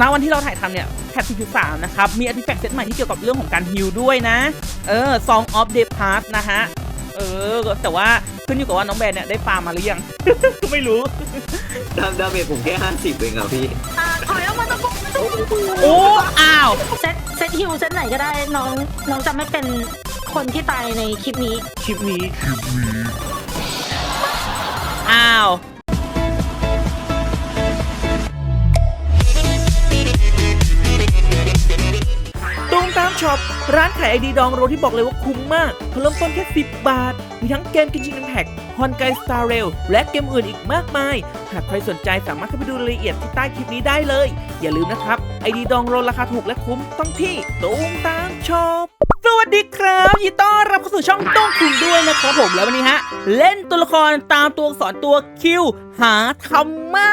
ณวันที่เราถ่ายทำเนี่ยแพท4.3นะครับ มีอาร์ติแฟกต์เซตใหม่ที่เกี่ยวกับเรื่องของการฮิลด้วยนะ เออ Song of the Past นะฮะ เออ แต่ว่าขึ้นอยู่กับว่าน้องแบนเนี่ยได้ฟาร์มมาหรือยัง ก็ไม่รู้ ดาดาเมจผมแค่ห้าสิบเองอะพี่ อ่าถอยออกมาตะกุกโอ้ อ้าว เซตเซตฮิวเซตไหนก็ได้น้องน้องจะไม่เป็นคนที่ตายในคลิปนี้ คลิปนี้ อ้าว ช็อปร้านขายไอดีดองโรที่บอกเลยว่าคุ้มมากเริ่มต้นแค่ 10 บาท มีทั้งเกมกินชิงแพ็กฮอนไกสตาร์เรลและเกมอื่นอีกมากมาย หากใครสนใจสามารถเข้าไปดูรายละเอียดที่ใต้คลิปนี้ได้เลย อย่าลืมนะครับไอดีดองโรราคาถูกและคุ้มต้องที่ตูมตามช็อปสวัสดีครับยินต้อนรับเข้าสู่ช่องต้องคุณด้วยนะครับผมแล้ววันนี้ฮะ เล่นตัวละครตามตัวอักษรตัวคิวหาธรรมะ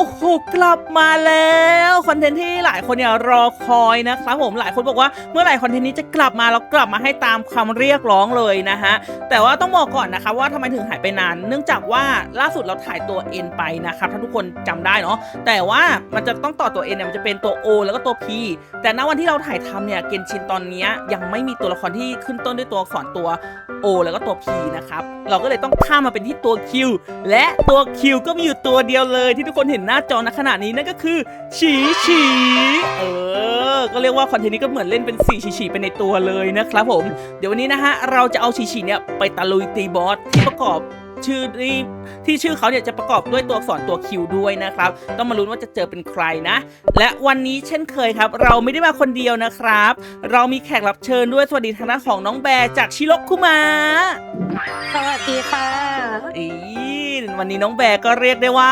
โอ้โหกลับมาแล้วคอนเทนต์ที่หลายคนเนี่ยรอคอยนะครับผมหลายคนบอกว่าเมื่อไหร่คอนเทนต์นี้จะกลับมาแล้วกลับมาให้ตามคำเรียกร้องเลยนะฮะแต่ว่าต้องบอกก่อนนะคะว่าทำไมถึงหายไปนาน เนื่องจากว่าล่าสุดเราถ่ายตัว N ไปนะครับถ้าทุกคนจำได้เนาะแต่ว่ามันจะต้องต่อตัว N เนี่ยมันจะเป็นตัว O แล้วก็ตัว P แต่ณวันที่เราถ่ายทำเนี่ยเกนชินตอนนี้ยยังไม่มีตัวละครที่ขึ้นต้นด้วยตัวอักษรตัว O แล้วก็ตัว P นะครับเราก็เลยต้องข้ามมาเป็นที่ตัว Q และตัว Q ก็มีอยู่ตัวเดียวเลยที่ทุกคนเห็นหน้าจอณขณะนี้นั่นก็คือฉีฉีเออ ก็เรียกว่าคอนเทนต์นี้ก็เหมือนเล่นเป็นสีฉีฉีไปในตัวเลยนะครับผม เดี๋ยววันนี้นะฮะเราจะเอาฉีฉีเนี่ยไปตะลุยตีบอสที่ประกอบชื่อที่ที่ชื่อเขาเนี่ยจะประกอบด้วยตัวอักษรตัว Q ด้วยนะครับ ต้องมาลุ้นว่าจะเจอเป็นใครนะ และวันนี้เช่นเคยครับ เราไม่ได้มาคนเดียวนะครับ เรามีแขกรับเชิญด้วยสวัสดีทางด้านของน้องแบร์จากชิโรคุมะสวัสดีค่ะอี วันนี้น้องแบร์ก็เรียกได้ว่า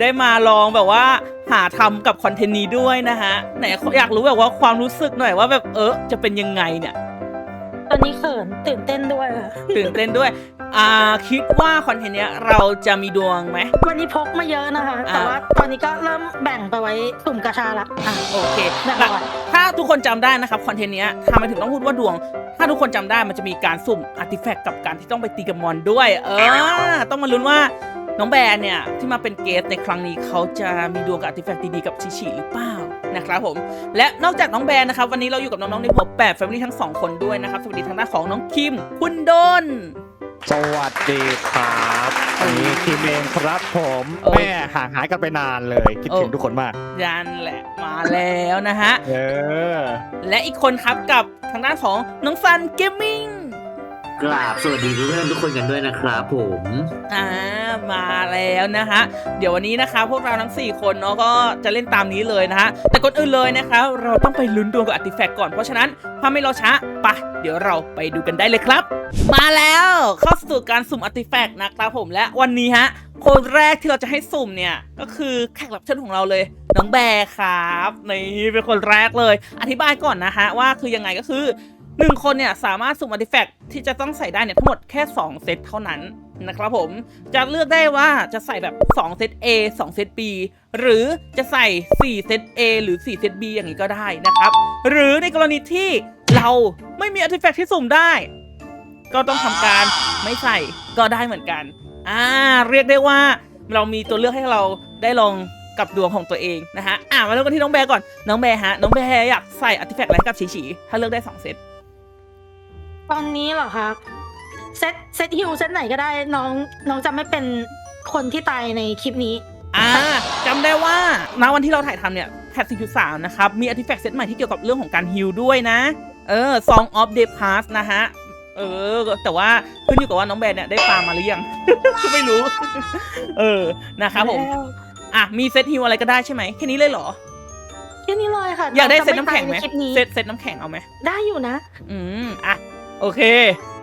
ได้มาลองแบบว่าหาทำกับคอนเทนต์นี้ด้วยนะฮะไหนอยากรู้แบบว่าความรู้สึกหน่อยว่าแบบเออจะเป็นยังไงเนี่ย ตอนนี้เขินตื่นเต้นด้วยค่ะตื่นเต้นด้วยอ่าคิดว่าคอนเทนต์เนี้ยเราจะมีดวงไหมวันนี้พกมาเยอะนะคะอ่าแต่ว่าตอนนี้ก็เริ่มแบ่งไปไว้สุ่มกระชาละอะโอเคแบ่งหลักก่อนถ้าทุกคนจำได้นะครับคอนเทนต์เนี้ยทำไมถึงต้องพูดว่าดวง ถ้าทุกคนจำได้มันจะมีการสุ่มอาร์ติแฟกต์กับการที่ต้องไปตีกับมอนด้วย เออ ต้องมาลุ้นว่า น้องแบร์เนี่ย ที่มาเป็นเกสในครั้งนี้เขาจะมีดวงกับอาร์ติแฟกต์ดีๆกับชิชิหรือเปล่านะครับผม และนอกจากน้องแบร์นะครับ วันนี้เราอยู่กับน้องๆในหัวแปดแฟมิลี่ทั้งสองคนด้วยนะครับ สวัสดีทางด้านของน้องคิม คุณโดน สวัสดีครับอันนี้ทีมเองครับผมโอ้ย แม่ห่างหายกันไปนานเลย คิดถึงโอ้ทุกคนมาก ยันแหละมาแล้วนะฮะ เออ และอีกคนครับกับทางด้านของน้องซันเกมมิ่ง กราบสวัสดีเพื่อนทุกคนกันด้วยนะครับผมอ่ามาแล้วนะฮะเดี๋ยววันนี้นะคะ พวกเราทั้ง 4 คนเนาะก็จะเล่นตามนี้เลยนะฮะแต่ก่อนอื่นเลยนะคะ เราต้องไปลุ้นดวงกับอาร์ติแฟกต์ก่อนเพราะฉะนั้นถ้าไม่รอช้าไปะเดี๋ยวเราไปดูกันได้เลยครับ มาแล้วเข้าสู่การสุ่มอาร์ติแฟกต์นะครับผมและวันนี้ฮะคนแรกที่เราจะให้สุ่มเนี่ยก็คือแขกรับเชิญของเราเลย น้องแบร์ครับนี่เป็นคนแรกเลย อธิบายก่อนนะฮะว่าคือยังไงก็คือ หนึ่งคนเนี่ยสามารถสุ่มอาร์ติแฟกต์ที่จะต้องใส่ได้เนี่ยทั้งหมดแค่ 2 เซตเท่านั้นนะครับผมจะเลือกได้ว่าจะใส่แบบ 2 เซต A 2 เซต B หรือจะใส่ 4 เซต A หรือ 4 เซต B อย่างนี้ก็ได้นะครับ หรือในกรณีที่เราไม่มีอาร์ติแฟกต์ที่สุ่มได้ ก็ต้องทำการไม่ใส่ก็ได้เหมือนกันอ่าเรียกได้ว่าเรามีตัวเลือกให้เราได้ลองกับดวงของตัวเองนะฮะอ่ามาเริ่มกันที่น้องแบร์ก่อนน้องแบร์ฮะน้องแบร์อยากใส่อาร์ติแฟกต์อะไรให้กับฉีฉีถ้าเลือกได้สองเซต ตอนนี้เหรอคะเซตเซตฮิวเซตไหนก็ได้น้องน้องจะไม่เป็นคนที่ตายในคลิปนี้ อ่าจำได้ว่าณวันที่เราถ่ายทำเนี่ยแพท4.3นะครับ มีอาร์ติแฟกต์เซตใหม่ที่เกี่ยวกับเรื่องของการฮิลด้วยนะ เออ Song of the Past นะฮะ เออ แต่ว่าขึ้นอยู่กับว่าน้องแบร์เนี่ยได้ฟาร์มมาหรือยัง ไม่รู้ เออ นะครับผมแล้วอะ มีเซตฮิลอะไรก็ได้ใช่ไหมแค่นี้เลยเหรอ แค่นี้เลยค่ะอยากได้จะเซตน้ำแข็งไหมตายใคลิปนี้เซตเซตน้ำแข็งเอาไหม ได้อยู่นะ อืม อะ โอเค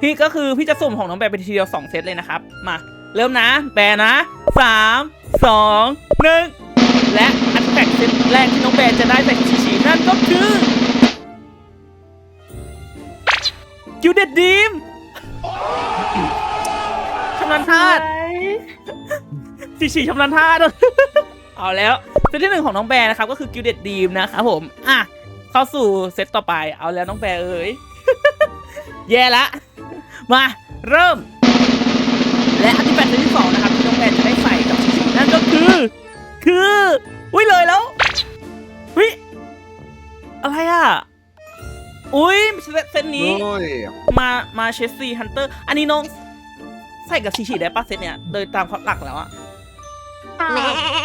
พี่ก็คือพี่จะสุ่มของน้องแบร์ไปทีเดียวสองเซตเลยนะครับ มา เริ่มนะ แบร์นะสามสองหนึ่งและอันแฟกเซตแรกที่น้องแบร์จะได้จากชีชีนั่นก็คือกิวเด็ดดีมชำนาญธาตุชีชีชำนาญธาตุเอาแล้วเซตที่หนึ่งของน้องแบร์นะครับก็คือกิวเด็ดดีมนะครับผม อะ เข้าสู่เซตต่อไป เอาแล้วน้องแบร์เอ้ย แย่ละ มาเริ่ม และอันที่แปดเซตที่สองนะครับที่น้องแบร์จะได้ใส่กับชิชินั่นก็คือ คือวิเลยแล้ววิอะไรอะอุ้ยเซตเซตนี้ โอ้ยมามาเชสซี่ฮันเตอร์ อันนี้น้องใส่กับชีชีได้ปะเซตเนี่ยโดยตามความหลักแล้วอะอ่า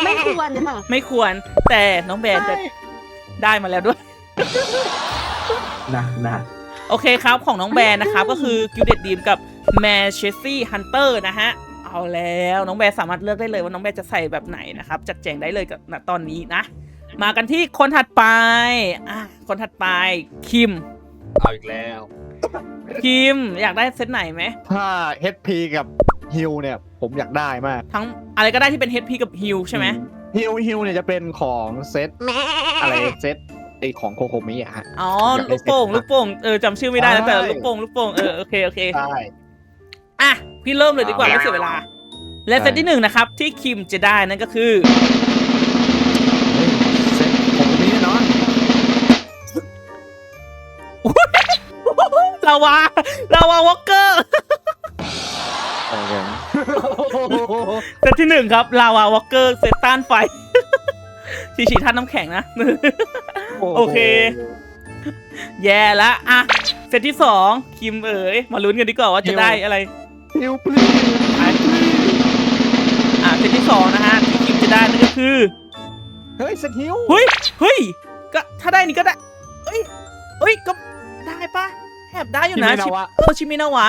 ไม่ควรค่ะไม่ควรแต่น้องแบรนด์จะใช่ได้มาแล้วด้วย นะนะ โอเคครับของน้องแบรนด์นะครับก็คือกิลเด็ดดีมกับแมชเชสซี่ฮันเตอร์นะฮะเอาแล้วน้องแบรนด์สามารถเลือกได้เลยว่าน้องแบรนด์จะใส่แบบไหนนะครับ จัดแจงได้เลยกับณตอนนี้นะ มากันที่คนถัดไปอะคนถัดไปคิมเอาอีกแล้ว คิมอยากได้เซตไหนไหมถ้า HP กับฮิวเนี่ย ผมอยากได้มากทั้งอะไรก็ได้ที่เป็น HP กับฮิลใช่ไหมฮิวฮิวเนี่ยจะเป็นของเซตอะไรเซต ไอของโคโคมิอะฮะ อ๋ออยากได้ลูกโป่งเซตลูกโป่งเออจำชื่อไม่ได้แล้วแต่ใช่ลูกโป่งลูกโป่งเออโอเคโอเคใช่ อะพี่เริ่มเลยดีกว่าเอาไม่เสียเวลา และใช่เซตที่หนึ่งนะครับที่คิมจะได้นั่นก็คือ เฮ้ยเซตโคโคมิแน่นอนลาวาลาวาวอลเกอร์โอเคเซตที่หนึ่งครับลาวาวอลเกอร์เซตต้านไฟ ชีชีท่านน้ำแข็งนะ โอเค แย่ละอะเซตที่สองคิมเอ๋ยมาลุ้นกันดีกว่าว่าจะได้อะไรฮิวปลีอะเซตที่สองนะฮะที่คิมจะได้นั่นก็คือเฮ้ยเซตฮิวเฮ้ยเฮ้ยก็ถ้าได้นี่ก็ได้เฮ้ยเฮ้ยก็ได้ปะแอบได้อยู่นะชิมินาวะชิเออชิมินาวะ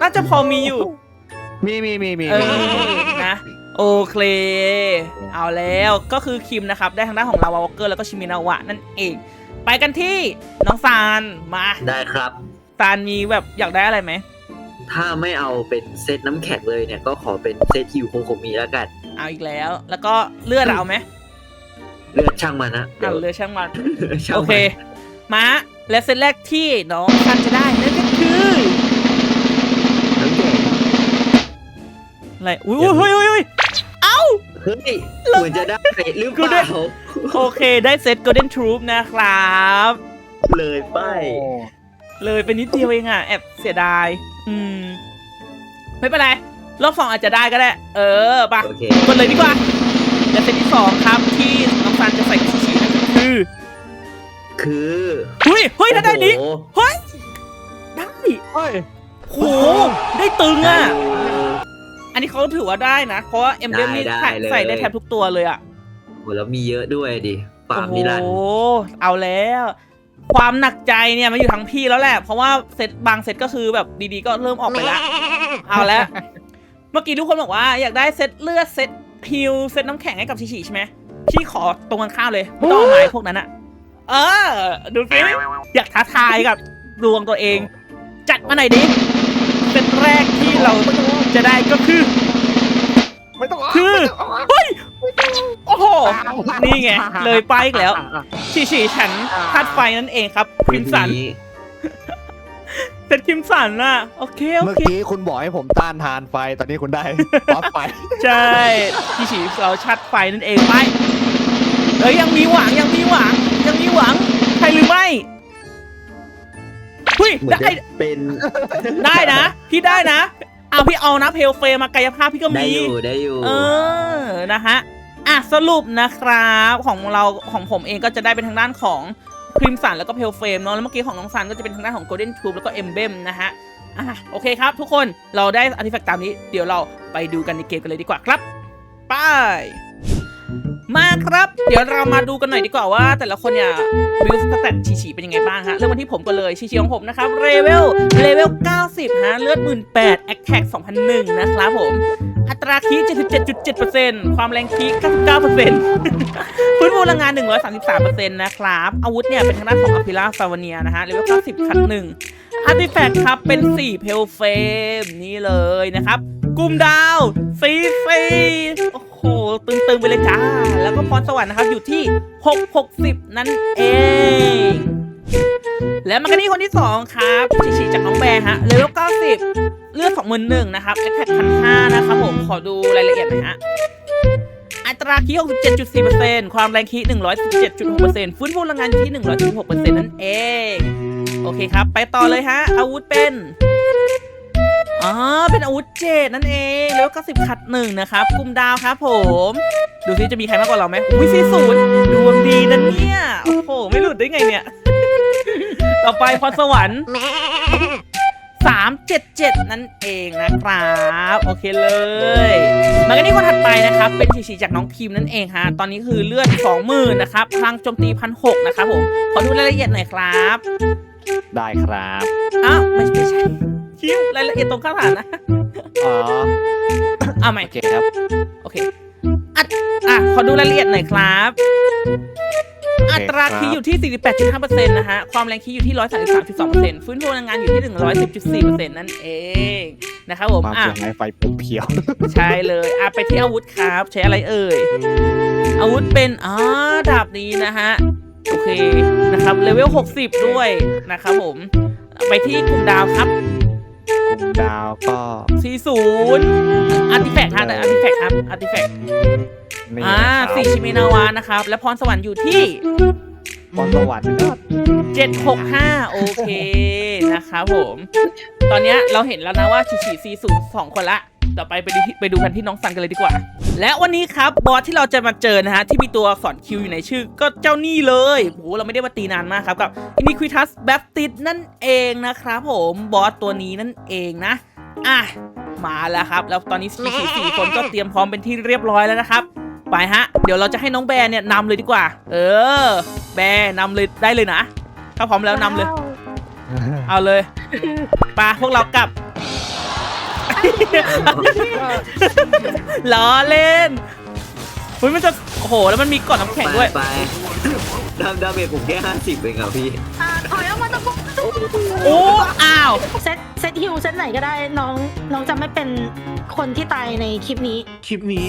น่าจะพอมีอยู่ มีมีมีมีเออนะ โอเค เอาแล้วก็คือคิมนะครับ ได้ทางด้านของลาวาวอลเกอร์แล้วก็ชิมินาวะนั่นเอง ไปกันที่น้องซานมาได้ครับซานมีแบบอยากได้อะไรไหม ถ้าไม่เอาเป็นเซตน้ำแข็งเลยเนี่ยก็ขอเป็นเซตฮิวโคโคมีแล้วกัน เอาอีกแล้ว แล้วก็เลือดเอาไหมเลือดช่างมันนะเดี๋ยเอาวเลือดช่างมันช่างโอมันเคมาและเซตแรกที่น้องซันจะได้นั่นก็คือน้ำแข็งอะไรอุ้ยอุ้ยอุ้ยอุ้ย เฮ้ยเหมือนจะได้หรือเปกูได้ล่าโอเคได้เซต Golden Troop นะครับ เลยไปโอ้เลยเป็นนิดเดียวเองอะ แอบเสียดาย อืม ไม่เป็นไร รอบสองอาจจะได้ก็ได้ เออปะโอเคกดเลยดีกว่าและเซตที่สองครับที่น้องซันจะใส่กับชิชินั่นก็คือ คือเฮ้ยเฮ้ยถ้าได้นี้โอ้โหเฮ้ยได้เฮ้ยโหได้ตึงอะได้ อยู่อันนี้เขาถือว่าได้นะ เพราะว่าเอ็มเดมนี่ได้ใส่เลย ใส่ได้แทบทุกตัวเลยอะโหแล้วมีเยอะด้วยดิฟาร์มโอ้นิรันดโหร์เอาแล้ว ความหนักใจเนี่ยมันอยู่ทั้งพี่แล้วแหละ เพราะว่าเซตบางเซตก็คือแบบดีๆก็เริ่มออกไปละ เอาแล้ว เมื่อกี้ทุกคนบอกว่าอยากได้เซตเลือดเซตฮิลเซตน้ำแข็งให้กับชิชิใช่ไหมพี่ขอตรงกันข้ามเลยไม่ต้องเอาไม้พวกนั้นอะเออ ดูสิอยากท้าทายกับดวงตัวเอง จัดมาหน่อยดิ เลยไปอีกแล้วชิชิฉันธาตุไฟนั่นเองครับคิมสันนี้เซตคิมสันน่ะโอเคโอเมื่อเคกี้คุณบอกให้ผมต้านทานไฟ ตอนนี้คุณได้ป๊อปไฟ ใช่พี่ฉีเราชัดไฟนั่นเองไปเอ้ยยังมีหวังยังมีหวัง ยังมีหวังใช่หรือไม่หุ้ยเหมือนได้จะเป็นได้นะ พี่ได้นะเอาพี่เอานะเพลเฟรมมากายภาพพี่ก็ได้มี อยู่ได้อยู่ เออ นะฮะ อะสรุปนะครับของเราของผมเองก็จะได้เป็นทางด้านของครีมสันแล้วก็เพลเฟรมเนาะแล้วเมื่อกี้ของน้องซันก็จะเป็นทางด้านของ Golden Tube แล้วก็ e m b l e m นะฮะอะโอเคครับ ทุกคนเราได้อาร์ติแฟกต์ตามนี้ เดี๋ยวเราไปดูกันในเกมกันเลยดีกว่าครับไปมาครับ เดี๋ยวเรามาดูกันหน่อยดีกว่าว่า แต่ละคนเนี่ยวิวสแตทชีชีเป็นยังไงบ้างฮะเริ่มมาที่ผมก่อนเลยชีชีของผมนะครับเรเวลเลเวล 90 ฮะ เลือด 18แอคแท็ก2001 นะครับผม อัตราคี77.7%ความแรงคี99%พื้นฟูพลังงาน 133%นะครับ อาวุธเนี่ยเป็นทางด้านของอพิราซาวเนียนะฮะเลเวล90คัดหนึ่งอาร์ติแฟกต์ครับ เป็น 4 เพลเฟมนี่เลยนะครับ กลุ่มดาวซีซีโอ้โห ตึงๆ ไปเลยจ้า แล้วก็พรสวรรค์นะครับ อยู่ที่ 660 นั่นเอง และมากันที่คนที่ 2 ครับชิชิจากน้องแบร์ฮะเลเวล90 เลือด21,000นหนึ่งนะครับแอคแท็ก1,500นะครับผมขอดูรายละเอียดหน่อยฮะอัตราคี67.4%ความแรงคี117.6%ฟื้นฟูพลังงานอยู่ที่116%นั่นเอง โอเคครับ ไปต่อเลยฮะ อาวุธเป็นอ๋อเป็นอาวุธเจดนั่นเอง แล้วก็สิบขัดหนึ่งนะครับกลุ่มดาวครับผม ดูซิจะมีใครมากกว่าเราไหมอุ้ยสี่ศูนย์ดวงดีนะเนี่ย โอ้โห ไม่หลุดไงเนี่ย ต่อไปพรสวรรค์ สามเจ็ดเจ็ดนั่นเองนะครับ โอเคเลยมากันที่คนถัดไปนะครับ เป็นฉีฉีจากน้องพิมนั่นเองฮะ ตอนนี้คือเลือดสองหมื่นนะครับพลังโจมตีพันหกนะครับผม ขอดูรายละเอียดหน่อยครับได้ครับอ้าวไม่ไม่ใช่คิวรายละเอียดตรงข้างหลังนะ อ๋อเอาใหม่โอเคครับ โอเคอัดอะขอดูรายละเอียดหน่อยครับ อัตราคีย์อยู่ที่ 48.5%นะฮะ ความแรงคีย์อยู่ที่ 133.2%ฟื้นฟูพลังงานอยู่ที่ 110.4%นั่นเองนะครับผมความอะเสียงไฟไฟปุ๊บเพียวใช่เลยอะไปที่อาวุธครับ ใช้อะไรเอ่ย อาวุธเป็นอ๋อดาบนี้นะฮะ โอเคนะครับเลเวล 60 ด้วยนะครับผม ไปที่กลุ่มดาวครับ กลุ่มดาวก็40อาร์ติแฟกต์ฮะแต่อาร์ติแฟกต์ครับอาร์ติแฟกต์นี่อ่านะครับสี่ชิเมนาวานะครับ และพรสวรรค์อยู่ที่พรสวรรค์ก็765 โอเค นะครับผม ตอนเนี้ยเราเห็นแล้วนะว่าฉีฉีซีศูนย์สองคนละ ต่อไปไปดูที่ไปดูกันที่น้องซันกันเลยดีกว่า และวันนี้ครับบอสที่เราจะมาเจอนะฮะที่มีตัวอักษรคิวอยู่ในชื่อ ก็เจ้านี่เลยโหเราไม่ได้มาตีนานมากครับกับ Iniquitas Baptist นั่นเองนะครับผมบอสตัวนี้นั่นเองนะอะมาแล้วครับ แล้วตอนนี้ฉีฉีสี่คนก็เตรียมพร้อมเป็นที่เรียบร้อยแล้วนะครับ ไปฮะ เดี๋ยวเราจะให้น้องแบร์เนี่ยนำเลยดีกว่า เออ แบร์นำเลยได้เลยนะ ถ้าพร้อมแล้วนำเลย เอาเลยไปาพวกเรากลับ ล้อเล่นเฮ้ยมันจะโอ้โหแล้วมันมีก่อนน้ำแข็งด้วยไปไปดามดาเมจผมแค่ห้าสิบเองครับพี่ อ่าถอยออกมาตะปุ๊บโอ้อ้าวเซตเซตฮิวเซตไหนก็ได้น้องน้องจะไม่เป็นคนที่ตายในคลิปนี้ คลิปนี้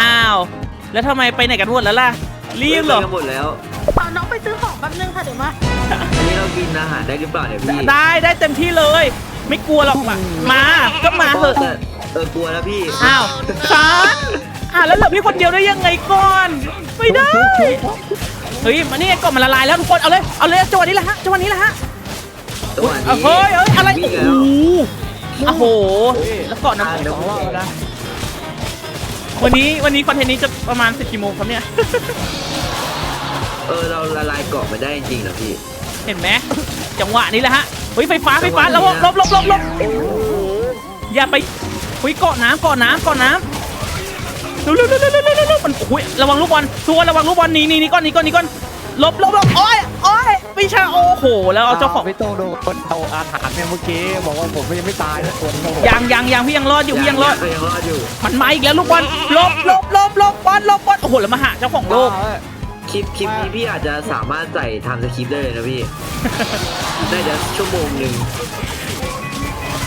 อ้าว แล้วทำไมไปไหนกันหมดแล้วล่ะรีบเหรอ ไปกันหมดแล้ว เอาน้องไปซื้อของแป๊บนึงค่ะเดี๋ยวมาอันนี้เรากินอาหารได้หรือเปล่าเนี่ยพี่ได้ได้เต็มที่เลย ไม่กลัวหรอกมามาก็มาเถอะแต่เออกลัวแล้วพี่อ้าวซานอะแล้วเหลือพี่คนเดียวได้ยังไงก่อนไม่ได้เฮ้ยมานี่ไงก่อนมันละลายแล้วทุกคนเอาเลยเอาเลยจังหวะนี้แหละฮะจังหวะนี้แหละฮะจังหวะเอานี้เฮ้ยเฮ้ยอะไรวิ่โอ้งโหแล้วโอ้โหแล้วเกาะน้ำอ่าแข็งเดี๋ยวสองรอบนะวันนี้วันนี้คอนเทนต์นี้จะประมาณสิบกี่โมงครับเนี่ย เออเราละลายเกาะมาได้จริงๆเหรอพี่ เห็นไหมจังหวะนี้แหละฮะเฮ้ยไฟฟ้าไฟฟ้าแล้วลบลบลบลบอย่าไปเฮ้ยเกาะน้ำเกาะน้ำเกาะน้ำเร็วเร็วเร็วเร็วเร็วเร็วเร็วมันโอ้ยระวังลูกบอลทัวร์ระวังลูกบอลหนีหนีหนีก้อนหนีก้อนหนีก้อนหลบหลบหลบโอ้ยโอ้ยไม่ใช่โอ้โหแล้วเอาเจ้าของพี่โตโดนคนเอาอาถรรพ์เนี่ยเมื่อกี้บอกว่าผมยังไม่ตายนะคนโดนยังยังยังพี่ยังรอดอยู่พี่ยังรอดยังรอดอยู่มันมาอีกแล้วลูกบอลหลบหลบหลบหลบบอลหลบบอลโอ้โหแล้วมาหาเจ้าของโลก คลิปคลิปนี้พี่อาจจะสามารถใส่ทำสคริปต์ได้เลยนะพี่น่าจะชั่วโมงหนึ่ง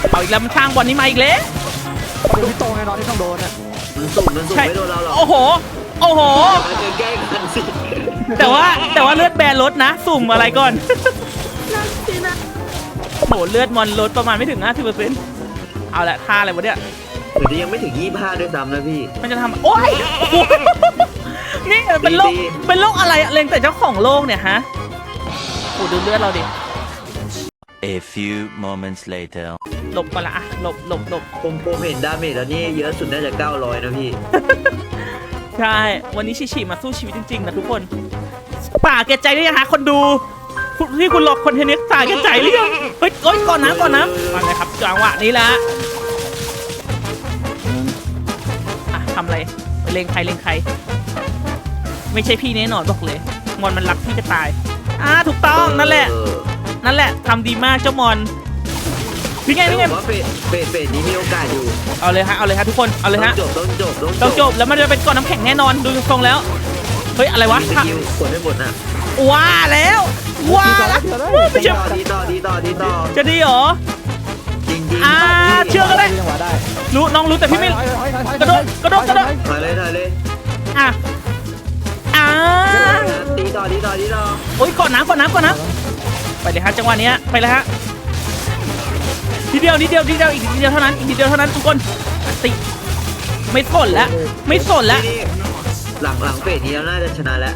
เอาอีกแล้วมันข้างบอลนี้มาอีกแล้วพี่โตแน่นอนที่ต้องโดนอะมันสุ่มมันสุ่มใช่ไม่โดนเราหรอกโอ้โห โอ้โหมันจะแกล้งกันสิแต่ว่าแต่ว่าเลือดแบนลดนะ สุ่มอะไรก่อนนั่นสินะโหเลือดมอนลดประมาณไม่ถึง50%เอาละท่าอะไรวะเนี่ยเหมือนจะยังไม่ถึงยี่ห้าด้วยซ้ำนะพี่ มันจะทำโอ้ยโอ้โห นี่เป็นโรคดีเป็นโรคอะไรอะเล็งแต่เจ้าของโลกเนี่ยฮะโอ้ดูเลือดเราดิ A few moments later. หลบก่อนละอะหลบหลบหลบผมผมเห็นดาเมจแล้วนี่เยอะสุดน่าจะ900นะพี่ ใช่ วันนี้ชิชิมาสู้ชีวิตจริงๆนะทุกคนป่าแกใจหรือยังฮะคนดูคุณที่คุณหลอกคอนเทนต์นี้ป่าแกใจหรือยังเฮ้ยเอ้ยก่อนนะก่อนนะมาเลยครับจังหวะนี้ละอะทำอะไรเล็งใครเล็งใคร ไม่ใช่พี่แน่นอนบอกเลย มอนมันรักพี่จะตาย อ่าถูกต้องนั่นแหละเออนั่นแหละทำดีมากเจ้ามอนพี่ไงแต่พี่ผไงมว่าเฟสเฟสเฟสนี้มีโอกาสอยู่เอาเลยฮะเอาเลยฮะทุกคนเอาเลยต้อฮะงจบต้องจบต้องจบแล้วมันจะเป็นก้อนน้ำแข็งแน่นอนดูทรงแล้วเฮ้ยอะไรวะมีสกิลกดได้หมดนะว้าแล้วว้าแล้วไม่ดีเชื่อต่อดีต่อดีต่อดีต่อจะดีเหรอจริงจริงอ่าเชื่อก็ได้จังหวะได้รู้น้องรู้แต่พี่ไม่กระโดดกระโดดกระโดดถอยเลยถอยเลยอะ อ่าดีต่อดีต่อดีต่อโอ้ยก่อนน้ำก่อนน้ำก่อนน้ำไปเลยฮะจังหวะเนี้ยไปเลยฮะทีเดียวนิดเดียวนิดเดียวอีกนิดเดียวเท่านั้นอีกนิดเดียวเท่านั้นทุกคนติไม่สนแล้วไม่สนแล้วนี่หลังหลังเฟสนี้เราน่าจะชนะแล้ว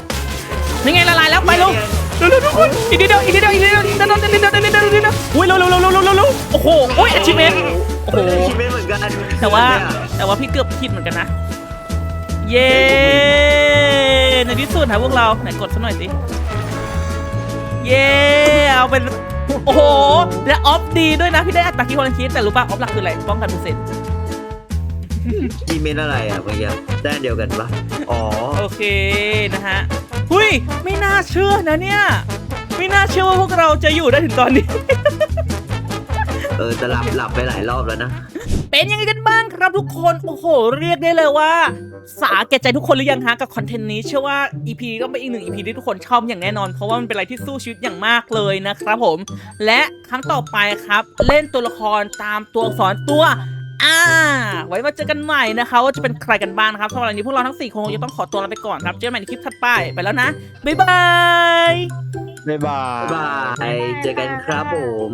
นี่ไงละลายแล้วไปเร็วเร็วเร็วทุกคนอีกนิดเดียวอีกนิดเดียวอีกนิดเดียวอีกนิดเดียวอีกนิดเดียวอีกนิดเดียวอีกนิดเดียวอุ้ยเร็วเร็วเร็วเร็วเร็วเร็วเร็วโอ้โหโอ้ย achievement โอ้โหคิดไม่เหมือนกันแต่ว่าแต่ว่าพี่เกือบผิดเหมือนกันนะ เย้ ในที่สุดดนะพวกเรา ไหนกดสักหน่อยสิ เย้เอาเป็น โอ้โหและออฟดีด้วยนะ พี่ได้อัตราคิวคนละคิดแต่รู้ป่ะออฟหลักคืออะไร ป้องกันเปอร์เซ็นต์อีเมลอะไรอะเมื่อกี้ได้อันเดียวกันปะอ๋อ โอเคนะฮะ หุยไม่น่าเชื่อนะเนี่ย ไม่น่าเชื่อว่าพวกเราจะอยู่ได้ถึงตอนนี้ เออจะหลับหลับไปหลายรอบแล้วนะ เป็นยังไงกันบ้างครับทุกคน โอ้โห เรียกได้เลยว่า สาแก่ใจทุกคนหรือยังฮะกับคอนเทนต์นี้เชื่อว่า EP นี้ก็เป็นอีกหนึ่ง EP ที่ทุกคนชอบอย่างแน่นอน เพราะว่ามันเป็นอะไรที่สู้ชีวิตอย่างมากเลยนะครับผม และครั้งต่อไปครับ เล่นตัวละครตามตัวอักษรตัวอ่า ไว้มาเจอกันใหม่นะคะว่าจะเป็นใครกันบ้างนะครับสำหรับวันนี้พวกเราทั้งสี่คนคงจะต้องขอตัวลาไปก่อนครับเจอกันใหม่ในคลิปถัดไปไปแล้วนะบ๊ายบายบ๊ายบาย บาย เจอกันครับผม